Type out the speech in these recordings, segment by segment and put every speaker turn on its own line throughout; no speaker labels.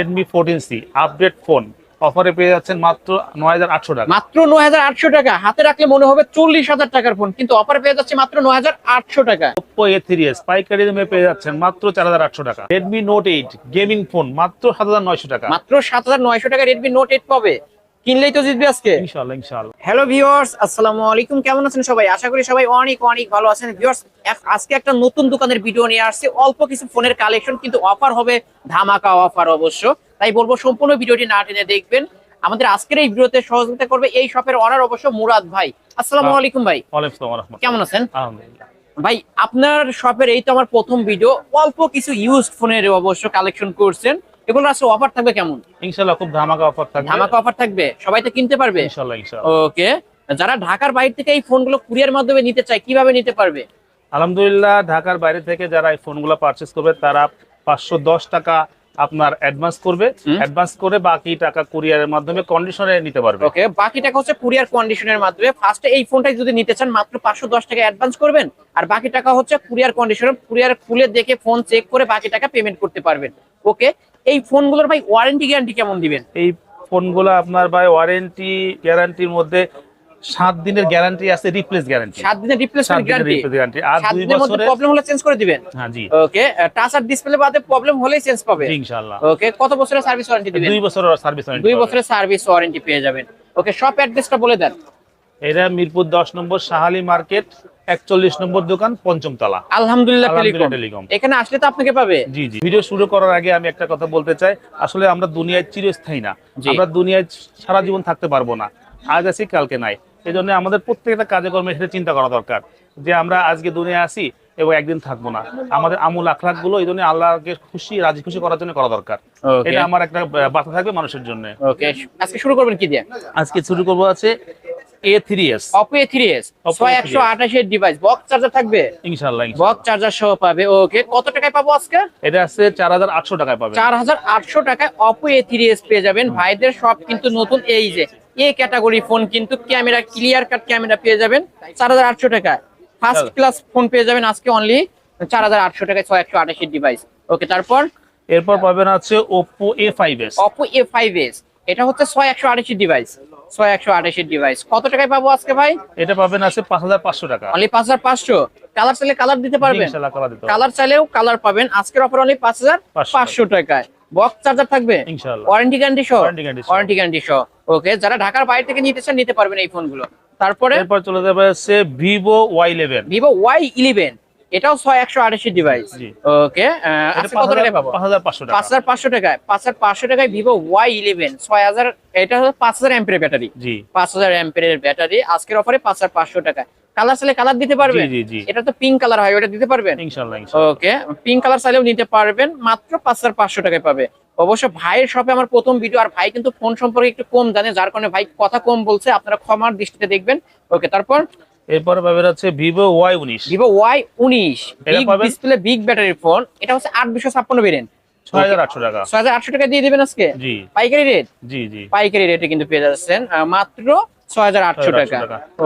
Redmi fourteen C update phone অফারে পেয়ে যাচ্ছেন মাত্র নয় হাজার আটশো টাকা।
মাত্র নয় হাজার আটশো টাকা। হাতে রাখলে মনে হবে চল্লিশ হাজার টাকার ফোন কিন্তু অফারে পেয়ে যাচ্ছে মাত্র নয় হাজার আটশো টাকা।
ওপো এ থ্রি এস পাইকারি দামে পেয়ে যাচ্ছেন মাত্র চার হাজার আটশো টাকা। Redmi note eight gaming phone মাত্র সাত হাজার নয়শো টাকা।
মাত্র সাত হাজার নয়শো টাকা রেডমি নোট এইট পাবে। কিনলেই তো জিতবে আজকে।
ইনশাল্লাহ ইনশাল্লাহ।
হ্যালো ভিউয়ার্স আসসালামু আলাইকুম। কেমন আছেন সবাই? আশা করি সবাই অনেক অনেক ভালো আছেন। ভিউয়ার্স আজকে একটা নতুন দোকানের ভিডিও নিয়ে আসছে। অল্প কিছু ফোনের কালেকশন কিন্তু অফার হবে ধামাকা অফার অবশ্য। তাই বলব সম্পূর্ণ ভিডিওটি না টেনে দেখবেন। আমাদের আজকের এই ভিডিওতে সহযোগিতা করবে এই শপের অনার অবশ্য মুরাদ ভাই। আসসালামু আলাইকুম ভাই। কেমন আছেন?
আলহামদুলিল্লাহ।
ভাই আপনার শপের এই তো আমার প্রথম ভিডিও অল্প কিছু ইউজড ফোনের অবশ্য কালেকশন করছেন। এগুলো আসলে অফার থাকবে কেমন?
ইনশাল্লাহ খুব ধামাকা অফার থাকবে।
ধামাকা অফার থাকবে। সবাই তো কিনতে পারবে?
ইনশাল্লাহ ইনশাল্লাহ।
ওকে। যারা ঢাকার বাইরে থেকে এই ফোনগুলো কুরিয়ার মাধ্যমে নিতে চায় কীভাবে নিতে পারবে?
আলহামদুলিল্লাহ ঢাকার বাইরে থেকে যারা এই ফোনগুলো পারচেস করবে তারা পাঁচশো দশ টাকা আপনার অ্যাডভান্স করবে। অ্যাডভান্স করে বাকি টাকা কুরিয়ারের মাধ্যমে কন্ডিশনে নিতে পারবে।
ওকে বাকি টাকা হচ্ছে কুরিয়ার কন্ডিশনের মাধ্যমে। ফার্স্টে এই ফোনটাই যদি নিতে চান মাত্র পাঁচশো দশ টাকা অ্যাডভান্স করবেন। আর বাকি টাকা হচ্ছে কুরিয়ার কন্ডিশনে কুরিয়ার খুলে দেখে ফোন চেক করে বাকি টাকা পেমেন্ট করতে পারবেন। ওকে এই ফোনগুলোর ভাই ওয়ারেন্টি গ্যারান্টি কেমন দিবেন?
এই ফোনগুলো আপনার ভাই ওয়ারেন্টি গ্যারান্টির মধ্যে সাত দিনের গ্যারান্টি আছে রিপ্লেস গ্যারান্টি
সাত দিনের রিপ্লেসমেন্ট গ্যারান্টি
রিপ্লেস গ্যারান্টি আর দুই বছরের
প্রবলেম হলে চেঞ্জ করে দিবেন?
হ্যাঁ জি।
ওকে টাচ আর ডিসপ্লে বাদে প্রবলেম হলেই চেঞ্জ পাবে
ইনশাআল্লাহ।
ওকে কত বছরের সার্ভিস ওয়ারেন্টি দিবেন?
দুই বছরের সার্ভিস ওয়ারেন্টি
দুই বছরের সার্ভিস ওয়ারেন্টি পেয়ে যাবেন। ওকে শপ অ্যাড্রেসটা বলে দেন।
এটা মিরপুর দশ নম্বর সাহালি মার্কেট একচল্লিশ নম্বর দোকান পঞ্চম তলা।
আলহামদুলিল্লাহ টেলিকম। এখানে আসলে তো আপনাকে পাবে।
জি জি। ভিডিও শুরু করার আগে আমি একটা কথা বলতে চাই। আসলে আমরা দুনিয়ায় চিরস্থায়ী না। আমরা দুনিয়ায় সারা জীবন থাকতে পারব না। আজ আছি কালকে নাই। এই জন্য আমাদের প্রত্যেকটা কাজে কর্মে সেটা চিন্তা করা দরকার যে আমরা আজকে দুনিয়ায় আসি এবং একদিন থাকব না। আমাদের আমূল আখলাখগুলো এই জন্য আল্লাহকে খুশি রাজি খুশি করার জন্য করা দরকার। এটা আমার একটা বার্তা থাকবে মানুষের জন্য।
আজকে শুরু করবেন কি দিয়ে?
আজকে শুরু করব আছে A three S
Oppo A3s
Oppo A3s
একশো আঠাশের ডিভাইস বক্স চার্জার থাকবে?
ইনশাল্লাহ ইনশাল্লাহ।
বক্স চার্জার সহ পাবে। ওকে কত টাকায় পাবো আজকে?
এটা আছে চার হাজার আটশো টাকায় পাবে
চার হাজার আটশো টাকায় Oppo A3s পেয়ে যাবেন। ভাইদের সব কিন্তু নতুন। এই যে এ ক্যাটাগরি ফোন কিন্তু ক্যামেরা ক্লিয়ার কাট ক্যামেরা পেয়ে যাবেন। চার হাজার আটশো টাকায়। ফার্স্ট ক্লাস ফোন পেয়ে যাবেন আজকে অনলি চার হাজার আটশো টাকায় ছয় একশো আঠাশের ডিভাইস ওকে তারপর?
এরপর পাবেন আছে Oppo A five S
Oppo A5s এটা হচ্ছে ছয় একশো আঠাশের ডিভাইস ছয় একশো আঠাশের ডিভাইস কত টাকায় পাবো আজকে ভাই?
এটা পাবেন আছে পাঁচ হাজার পাঁচশো টাকা।
অনলি পাঁচ হাজার পাঁচশো। কালার চাইলে কালার দিতে পারবেন। কালার চাইলেও কালার পাবেন। আজকের অফার অনলি পাঁচ হাজার
পাঁচশো
টাকায়। বক্স চার্জার থাকবে?
ইনশাল্লাহ
ওয়ারেন্টি গ্যারান্টি সহ?
Warranty guarantee
ওয়ারেন্টি গ্যারান্টি সহ। ওকে যারা ঢাকার বাইরে থেকে নিতে চান নিতে পারবেন এই ফোনগুলো তারপরে?
চলে যাবে Vivo Y eleven
Vivo Y eleven এটাও ছয় একশো আঠাশি ডিভাইস ওকে কত টাকায় পাবো?
পাঁচ হাজার পাঁচশো
পাঁচ হাজার পাঁচশো টাকায়। পাঁচ হাজার পাঁচশো টাকায় ভিভো ওয়াই ইলেভেন ছয় হাজার এটা হচ্ছে পাঁচ হাজার এম্পের ব্যাটারি পাঁচ হাজার এম্পের ব্যাটারি আজকের অফারে পাঁচ হাজার পাঁচশো টাকায় কালার চাইলে কালার দিতে পারবেন? এটা তো পিঙ্ক কালার হয় ওটা দিতে পারবেন? ওকে পিঙ্ক কালার চাইলেও নিতে পারবেন মাত্র পাঁচ হাজার পাঁচশো টাকায় পাবে। অবশ্য ভাইয়ের শপে আমার প্রথম ভিডিও আর ভাই কিন্তু ফোন সম্পর্কে একটু কম জানে যার কারণে ভাই কথা কম বলছে আপনারা ক্ষমার দৃষ্টিতে দেখবেন। ওকে তারপর
এরপর পাবেন হচ্ছে ভিভো ওয়াই উনিশ।
ভিভো ওয়াই উনিশ ডিসপ্লে বিগ ব্যাটারির ফোন এটা হচ্ছে আট দুশো ছাপ্পান্ন
আটশো টাকা।
টাকা দিয়ে দিবেন আজকে?
জি।
পাইকারি রেট
জি জি।
পাইকারি রেটে কিন্তু পেয়ে যাচ্ছেন মাত্র ছয় হাজার আটশো টাকা।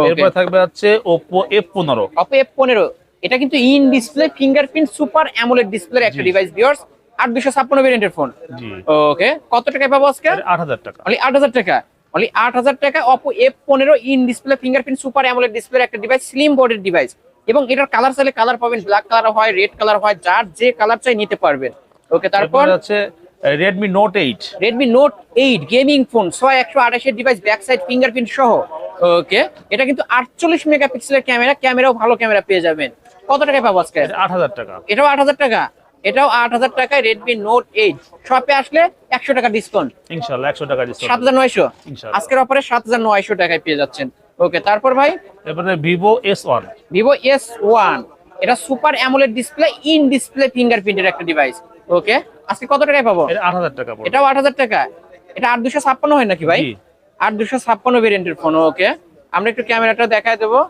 এরপর থাকবে হচ্ছে ওপো এফ পনেরো।
অপো এফ পনেরো। এটা কিন্তু in display fingerprint super AMOLED ডিসপ্লের একটা ডিভাইস ভিউয়ার্স আট দুশো ছাপ্পান্ন ভেরিয়েন্টের ফোন
জি।
ওকে কত টাকায় পাবো আজকে?
আট হাজার টাকা।
আট হাজার টাকা। অনলি আট হাজার টাকা অপো এফ পনেরো in display fingerprint super AMOLED ডিসপ্লের একটা ডিভাইস স্লিম বডির ডিভাইস এবং এটার কালার চাইলে কালার পাবেন ব্ল্যাক কালার হয় রেড কালার হয় যার যে কালার চাই নিতে পারবেন। ওকে তারপর
হচ্ছে Redmi note eight
Redmi note eight gaming phone ছয় একশো আঠাশের ডিভাইস ব্যাক সাইড ফিঙ্গারপ্রিন্ট সহ। ওকে এটা কিন্তু আটচল্লিশ মেগাপিক্সেলের ক্যামেরা ক্যামেরাও ভালো ক্যামেরা পেয়ে যাবেন। কত টাকায় পাবো আজকে?
আট হাজার টাকা।
এটাও আট হাজার টাকা। এটাও আট হাজার টাকায় রেডমি নোট এইট শপে আসলে একশো টাকা ডিসকাউন্ট
ইনশাল্লাহ একশো টাকা
সাত হাজার নয়শো। আজকের অফারে সাত হাজার নয়শো টাকায় পেয়ে যাচ্ছেন। ওকে তারপর ভাই?
এরপরে Vivo S one
Vivo S one এটা super AMOLED display in display ফিঙ্গারপ্রিন্টের একটা ডিভাইস ওকে আজকে কত টাকায় পাবো?
আট হাজার টাকা
এটাও আট হাজার টাকা। এটা আট দুশো ছাপ্পান্ন হয় নাকি ভাই? আট দুশো ছাপ্পান্ন ভেরিয়েন্টের ফোন ওকে আমরা একটু ক্যামেরাটা দেখাই দেবো।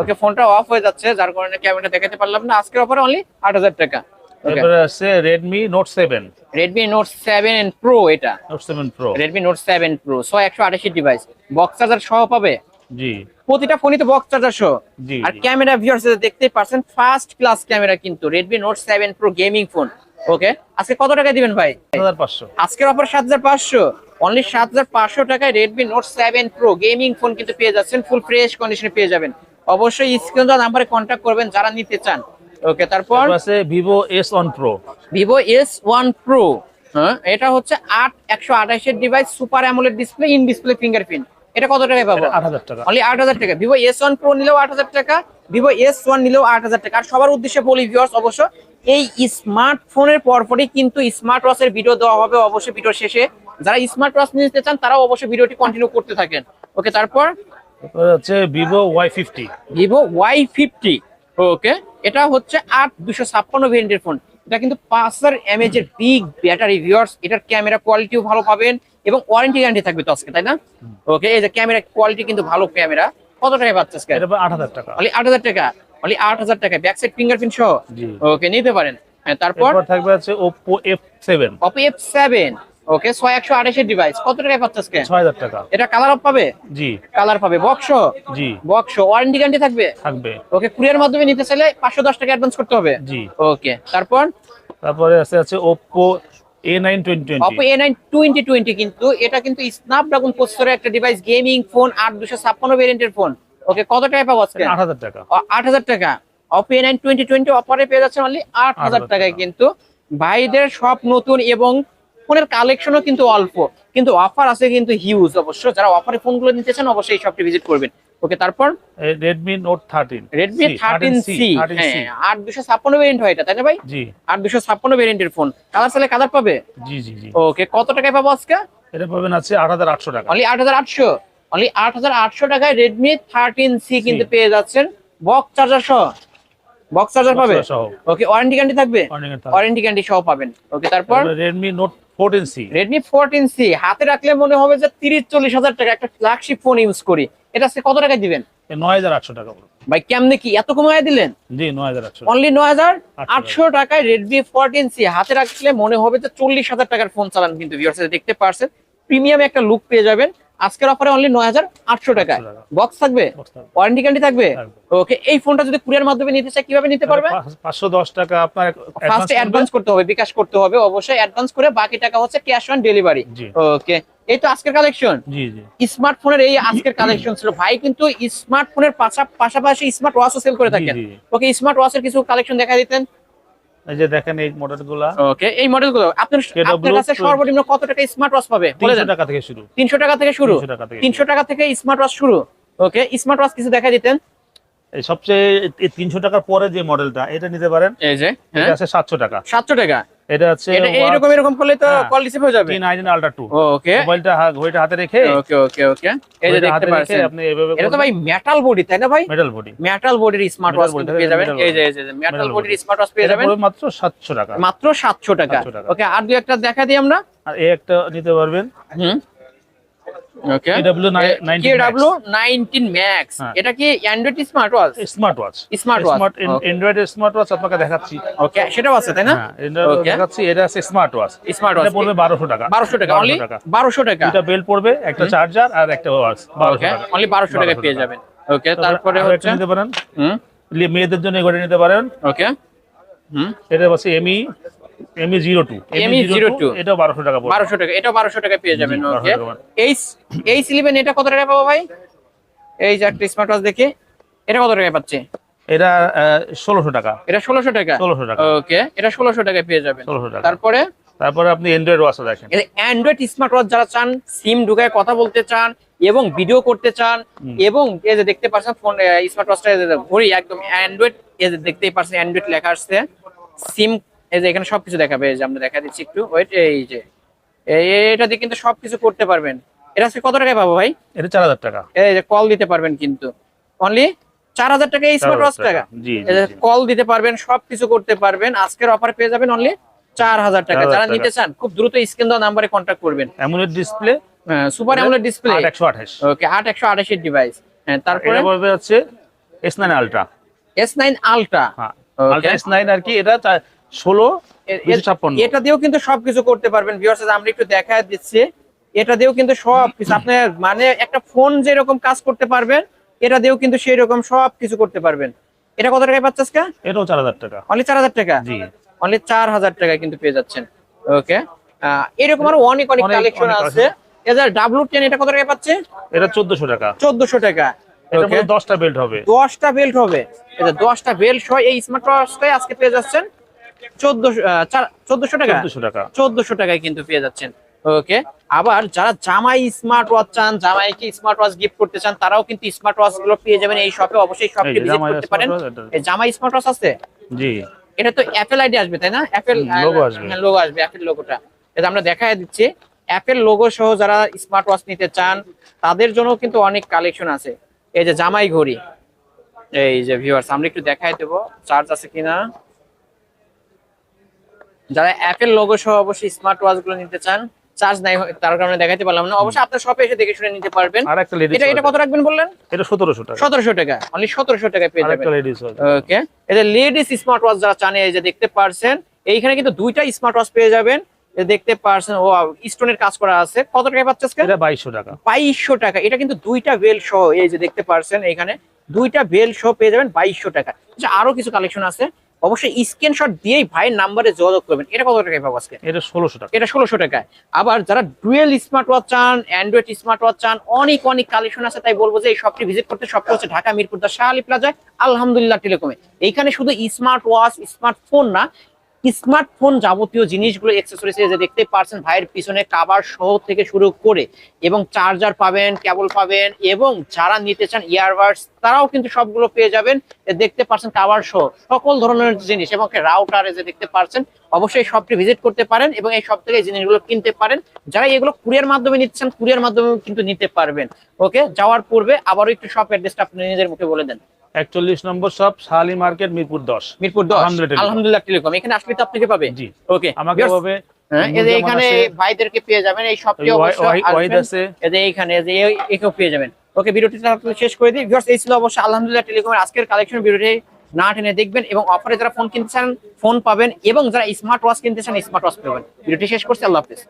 ওকে ফোনটা অফ হয়ে যাচ্ছে যার কারণে ক্যামেরাটা দেখাতে পারলাম না। আজকের অফারে অনলি আট হাজার টাকা।
এরপরে আছে Redmi note seven
Redmi note seven pro এটা।
Seven pro
Redmi note seven pro ছয় একশো ডিভাইস বক্স চার্জার সহ পাবে?
জি।
প্রতিটা ফোনই তো বক্স চার্জার সহ।
জি
আর। ক্যামেরা ভিউয়ার্স দেখতে পারছেন ফার্স্ট ক্লাস ক্যামেরা কিন্তু Redmi note seven pro gaming phone okay আজকে কত টাকা দিবেন ভাই?
হাজার পাঁচশো।
আজকের অফার সাত হাজার পাঁচশো। অনলি সাত হাজার পাঁচশো টাকায় Redmi note seven pro gaming phone কিন্তু পেয়ে যাচ্ছেন ফুল ফ্রেশ কন্ডিশনে পেয়ে যাবেন। অবশ্যই স্ক্রিন নাম্বারে কন্ট্যাক্ট করবেন যারা নিতে চান। ওকে তারপর?
আছে Vivo S one pro
Vivo S one pro হ্যাঁ এটা হচ্ছে আট একশো আঠাশের device super AMOLED display in display fingerprint এটা কত টাকায় পাবো?
আট হাজার টাকা।
অনলি আট হাজার টাকা। ভিভো এস ওয়ান প্রো নিলেও আট হাজার টাকা ভিভো এস ওয়ান নিলেও আট হাজার টাকা। আর সবার উদ্দেশ্যে বলি ভিউয়ার্স অবশ্য এই স্মার্টফোনের পরপরই কিন্তু স্মার্ট ওয়াচের ভিডিও দেওয়া হবে অবশ্যই ভিডিও শেষে। যারা স্মার্ট ওয়াচ নিতে চান তারাও অবশ্যই ভিডিওটি কন্টিনিউ করতে থাকেন। ওকে তারপর?
তারপর হচ্ছে Vivo Y fifty
Vivo Y fifty okay এটা হচ্ছে আট দুশো ছাপ্পান্ন ভেরিয়েন্টের ফোন। এটা কিন্তু পাঁচ হাজার এমএচ এর বিগ ব্যাটারি ভিউয়ার্স এটার ক্যামেরা কোয়ালিটিও ভালো পাবেন এবং ওয়ারেন্টি গ্যারান্টি থাকবে তো আজকে তাই না? ওকে এই যে ক্যামেরা কোয়ালিটি কিন্তু ভালো ক্যামেরা কত টাকায় পাচ্ছে আজকে?
এটা আট হাজার টাকা।
আট হাজার টাকা অনলি আট হাজার টাকা। ব্যাক সাইড ফিঙ্গারপ্রিন্ট সহ? ওকে নিতে পারেন। হ্যাঁ তারপর?
থাকবে Oppo F seven
Oppo F seven okay ছয় একশো আঠাশের ডিভাইস কত টাকায় পাচ্ছে আজকে?
ছয় হাজার টাকা।
এটা কালার অফ পাবে?
জি।
কালার পাবে। বক্স
জি।
বক্স ওয়ারেন্টি গ্যারান্টি থাকবে?
থাকবে।
ওকে কুরিয়ার মাধ্যমে নিতে চাইলে পাঁচশো দশ টাকা অ্যাডভান্স করতে হবে?
জি।
ওকে তারপর?
তারপরে আছে আছে
এ নাইন টোয়েন্টি টোয়েন্টি কিন্তু এটা কিন্তু স্ন্যাপড্রাগন প্রসেসরের একটা ডিভাইস গেমিং ফোন আট দুশো ছাপ্পান্ন ভেরিয়েন্টের ফোন ওকে কত টাকায় পাবো আজকে?
আট হাজার টাকা।
আট হাজার টাকা। Oppo A nine twenty twenty অফারে পেয়ে যাচ্ছে অনলি আট হাজার
8,000
টাকায় কিন্তু। ভাইদের সব নতুন এবং ফোনের কালেকশনও কিন্তু অল্প। কিন্তু অফার আছে কিন্তু হিউজ অবশ্য। যারা অফারে ফোনগুলো নিতে চান অবশ্যই এই শপটি ভিজিট করবেন। ওকে তারপর?
Redmi Note
13 Redmi 13C হ্যাঁ 8256 ভেরিয়েন্ট হয় এটা তাই না ভাই?
জি।
8256 ভেরিয়েন্টের ফোন কালার চলে কালার পাবে?
জি জি জি।
ওকে কত টাকায় পাবো আজকে?
এটা পাবেন আছে 8800 টাকা।
অনলি 8800 অনলি 8800 টাকায় Redmi 13C কিনতে পেয়ে যাচ্ছেন বক্স চার্জার সহ। বক্স চার্জার পাবে? ওকে ওয়ারেন্টি গ্যারান্টি থাকবে? ওয়ারেন্টি গ্যারান্টি সহ পাবেন। ওকে তারপর Redmi Note হাজার টাকা ফ্ল্যাগশিপ ফোন এটা কত দিবেন?
9800 টাকা
ভাই কেমনে কি? এত দিলেন? অনলি 9800 টাকায় হাতে রাখলে মনে হবে যে 40000 টাকার ফোন চালান কিন্তু দেখতে পারছেন। প্রিমিয়াম একটা লুক পেয়ে যাবেন। আজকের অফারে অনলি নয় হাজার আটশো টাকায়
800 টাকা।
বক্স থাকবে? ওয়ারেন্টি গ্যারান্টি থাকবে। ওকে এই ফোনটা যদি কুরিয়ার মাধ্যমে নিতে চাই কীভাবে নিতে পারবে?
পাঁচশো দশ টাকা আপনার
ফার্স্টে অ্যাডভান্স করতে হবে বিকাশ করতে হবে অবশ্যই অ্যাডভান্স করে বাকি টাকা হচ্ছে ক্যাশ অন ডেলিভারি ওকে এই তো আজকের কালেকশন স্মার্টফোনের এই আজকের কালেকশন ছিল। ভাই কিন্তু স্মার্টফোনের পাশাপাশি স্মার্ট ওয়াচও সেল করে থাকেন। ওকে স্মার্ট ওয়াচের কিছু কালেকশন দেখা দিতেন।
এই যে দেখেন এই মডেলগুলো
ওকে এই মডেলগুলো আপনার আপনার কাছে সর্বনিম্ন কত টাকা স্মার্ট ওয়াচ পাবে? বলে
তিনশো
দেন
টাকা থেকে শুরু।
তিনশো টাকা থেকে শুরু?
300 টাকা থেকে
তিনশো টাকা থেকে স্মার্ট ওয়াচ শুরু। ওকে স্মার্ট ওয়াচ কিছু দেখা দিতেন।
এই সবচেয়ে তিনশো টাকার পরে যে মডেলটা এটা নিতে পারেন।
এই যে হ্যাঁ।
এটা আছে সাতশো টাকা।
সাতশো টাকা।
এটা হচ্ছে
এরকম এইরকম এরকম করলে তো
হ্যাঁ।
কল রিসিভ হয়ে যাবে।
টি নাইন আলট্রা 2
ওকে
মোবাইলটা ঘড়িটা হাতে রেখে
ওকে ওকে ওকে এই যে দেখতে পাচ্ছেন।
আপনি এভাবে
এটা তো ভাই মেটাল বডি তাই না ভাই?
মেটাল বডি
মেটাল বডির স্মার্ট ওয়াচ পেয়ে যাবেন। এই যে এই যে মেটাল বডির স্মার্ট ওয়াচ পেয়ে যাবেন।
মাত্র সাতশো টাকা।
মাত্র সাতশো টাকা।
700 টাকা।
ওকে আর দুই একটা দেখা দিই আমরা।
আর এই একটা নিতে পারবেন।
হুম। Okay
KW 19
max. এটা কি android smart watch
smart watch smart
okay.
Android smart watch আপনাকে দেখাচ্ছি।
ওকে সেটাও আছে তাই না?
হ্যাঁ দেখাচ্ছি এটা আছে স্মার্ট ওয়াচ
স্মার্ট
এটা
ওয়াচ
পড়বে বারোশো টাকা।
বারোশো টাকা অনলি বারোশো টাকা।
দুটা বেল পড়বে একটা চার্জার আর একটা ওয়াচ বারোশো
ওকে
টাকা।
অনলি বারোশো টাকা পেয়ে যাবেন। ওকে
তারপরে
হচ্ছে?
নিতে পারেন।
হুম।
মেয়েদের জন্য এগুলো নিতে পারেন।
ওকে হুম।
এটা হচ্ছে M E M E zero two
ME 02
এটা বারোশো টাকা পড়বে।
বারোশো টাকা এটাও বারোশো টাকা পেয়ে যাবেন ওকে
1200 টাকা।
এই এই সিলিভেন এটা কত টাকা পাবো ভাই? এই যে একটা স্মার্ট ওয়াচ দেখে এটা কত টাকা পাচ্ছে?
এটা ষোলোশো টাকা।
এটা ষোলোশো টাকা?
ষোলোশো টাকা।
ওকে এটা ষোলোশো টাকায় পেয়ে যাবেন।
ষোলোশো টাকা।
তারপরে?
তারপরে আপনি অ্যান্ড্রয়েড ওয়াচও দেখেন।
অ্যান্ড্রয়েড স্মার্ট ওয়াচ যারা চান সিম ঢুকায় কথা বলতে চান এবং ভিডিও করতে চান এবং এই যে দেখতে পাচ্ছেন ফোন স্মার্ট ওয়াচটা ঘড়ি একদম অ্যান্ড্রয়েড এই যে দেখতেই পাচ্ছেন অ্যান্ড্রয়েড লেখা আসছে। সিম এই যে এখানে সবকিছু দেখাবে এই যে আমরা দেখা দিচ্ছি একটু ওয়েট এই যে এই- এটা দিয়ে কিন্তু সবকিছু করতে পারবেন। এটা আজকে কত টাকায় পাবো ভাই?
এটা চার হাজার টাকা।
এই যে কল দিতে পারবেন কিন্তু। অনলি চার হাজার টাকা স্মার্ট ওয়াচ টাকা। এই। কল দিতে পারবেন সবকিছু করতে পারবেন। আজকের অফার পেয়ে যাবেন অনলি চার হাজার টাকা। যারা নিতে চান খুব দ্রুত স্ক্রিন দেওয়া নাম্বারে কন্ট্যাক্ট করবেন।
AMOLED display
super AMOLED display
আট একশো আঠাশ।
ওকে আট একশো আঠাশের ডিভাইস হ্যাঁ তারপরে?
এটা পড়বে হচ্ছে S nine ultra
S nine ultra
হ্যাঁ
Okay.
আলট্রা এস নাইন আর কি এটা ষোলো
এটা দিয়েও কিন্তু সবকিছু করতে পারবেন ভিউয়ার্স আমরা একটু দেখা দিচ্ছি। এটা দিয়েও কিন্তু সব কিছু আপনার মানে একটা ফোন যেরকম কাজ করতে পারবেন এটা দিয়েও কিন্তু সেই রকম সব কিছু করতে পারবেন। এটা কত টাকায় আজকে?
এটাও চার হাজার টাকা।
অনলি চার হাজার টাকা?
জি।
অনলি টাকায় কিন্তু পেয়ে যাচ্ছেন। ওকে এরকম আরও অনেক অনেক কালেকশন আছে। এটা কত টাকা পাচ্ছে?
এটা টাকা।
টাকা।
এটা বেল্ট হবে।
দশটা বেল্ট হবে। এটা বেল্ট সহ এই স্মার্ট ওয়াচটাই আজকে পেয়ে যাচ্ছেন। চোদ্দশো টাকা?
চোদ্দশো টাকা।
চোদ্দশো টাকায় কিন্তু পেয়ে যাচ্ছেন। ওকে আবার যারা জামাই স্মার্ট ওয়াচ চান জামাইকে স্মার্ট ওয়াচ গিফট করতে চান তারাও কিন্তু স্মার্ট ওয়াচগুলো পেয়ে যাবেন এই শপে অবশ্যই শপকে ভিজিট করতে পারেন। জামাই স্মার্ট ওয়াচ আছে?
জি।
এটা তো অ্যাপেল আইডি আসবে তাই না? অ্যাপেল
logo আসবে।
লোগো আসবে অ্যাপেল লোগোটা এটা আমরা দেখায় দিচ্ছি। অ্যাপেল লোগো সহ যারা স্মার্ট ওয়াচ নিতে চান তাদের জন্য কিন্তু অনেক কালেকশন আছে। এই যে জামাই ঘড়ি। এই যে ভিউয়ার্স আমরা একটু দেখাই দেবো। চার্জ আছে কিনা? যারা অ্যাপেল লোগো সহ অবশ্যই স্মার্ট ওয়াচগুলো নিতে চান চার্জ নাই তার কারণে দেখাতে পারলাম না। অবশ্যই আপনার শপে এসে দেখে শুনে নিতে পারবেন।
আর একটা লেডিস
এটা এটা কত রাখবেন বললেন?
এটা সতেরোশো টাকা।
সতেরোশো টাকা। অনলি সতেরোশো টাকায় পেয়ে যাবেন।
লেডিস
ওকে এটা লেডিস স্মার্ট ওয়াচ যারা চান এই যে দেখতে পারছেন এইখানে কিন্তু দুইটা স্মার্ট ওয়াচ পেয়ে যাবেন। দেখতে পারছেন ও স্টোনের কাজ করা আছে। কত টাকা পাচ্ছে আজকে?
এটা বাইশশো টাকা।
বাইশশো টাকা। এটা কিন্তু দুইটা বেল সহ এই যে দেখতে পারছেন এখানে দুইটা বেল সহ পেয়ে যাবেন বাইশশো টাকা। আচ্ছা, আরও কিছু কালেকশন আছে। অবশ্যই স্ক্রিনশট দিয়েই ভাইয়ের নাম্বারে যোগাযোগ করবেন। এটা কত টাকায় পাবো আজকে?
এটা ষোলোশো টাকা।
এটা ষোলোশো টাকায়। আবার যারা ডুয়েল স্মার্ট ওয়াচ চান অ্যান্ড্রয়েড স্মার্ট ওয়াচ চান অনেক অনেক কালেকশন আছে তাই বলব যে এই শপটি ভিজিট করতে শপটি হচ্ছে ঢাকা মিরপুর দা শাহ আলী প্লাজায় আলহামদুলিল্লাহ টেলিকমে। এইখানে শুধু স্মার্ট ওয়াচ স্মার্টফোন না স্মার্টফোন যাবতীয় জিনিসগুলো এক্সেসরিজ যে দেখতে পারছেন ভাইয়ের পিছনে কাভার সহ থেকে শুরু করে এবং চার্জার পাবেন কেবল পাবেন এবং যারা নিতে চান ইয়ারবাডস তারাও কিন্তু সবগুলো পেয়ে যাবেন। দেখতে পারছেন কাভার সহ সকল ধরনের জিনিস এবং রাউটার যে দেখতে পারছেন, অবশ্যই শপটি ভিজিট করতে পারেন এবং এই সব থেকে জিনিসগুলো কিনতে পারেন। যারা এগুলো কুরিয়ার মাধ্যমে নিচ্ছেন কুরিয়ার মাধ্যমে কিন্তু নিতে পারবেন। ওকে যাওয়ার পূর্বে আবারও একটু শপ অ্যাড্রেসটা আপনি নিজের মুখে বলে দেন।
একচল্লিশ নম্বর সব শাহালি মার্কেট মিরপুর দশ।
মিরপুর দশ।
আলহামদুলিল্লাহ টেলিকম।
এখানে আসলে তো আপনাকে পাবে
জি।
ওকে।
আমাকে হবে
হ্যাঁ যে এখানে ভাইদেরকে পেয়ে যাবেন এই।
আছে।
একেও পেয়ে যাবেন। ওকে ভিডিওটি শেষ করে দিই। ভিউয়ার্স এই ছিল অবশ্যই আলহামদুলিল্লাহ টেলিকমের আজকের কালেকশন ভিডিওটি না টেনে দেখবেন এবং অফারে যারা ফোন কিনতে চান ফোন পাবেন এবং যারা স্মার্ট ওয়াচ কিনতে চান স্মার্ট ওয়াচ পাবেন। ভিডিওটি শেষ করছি। আল্লাহ হাফেজ।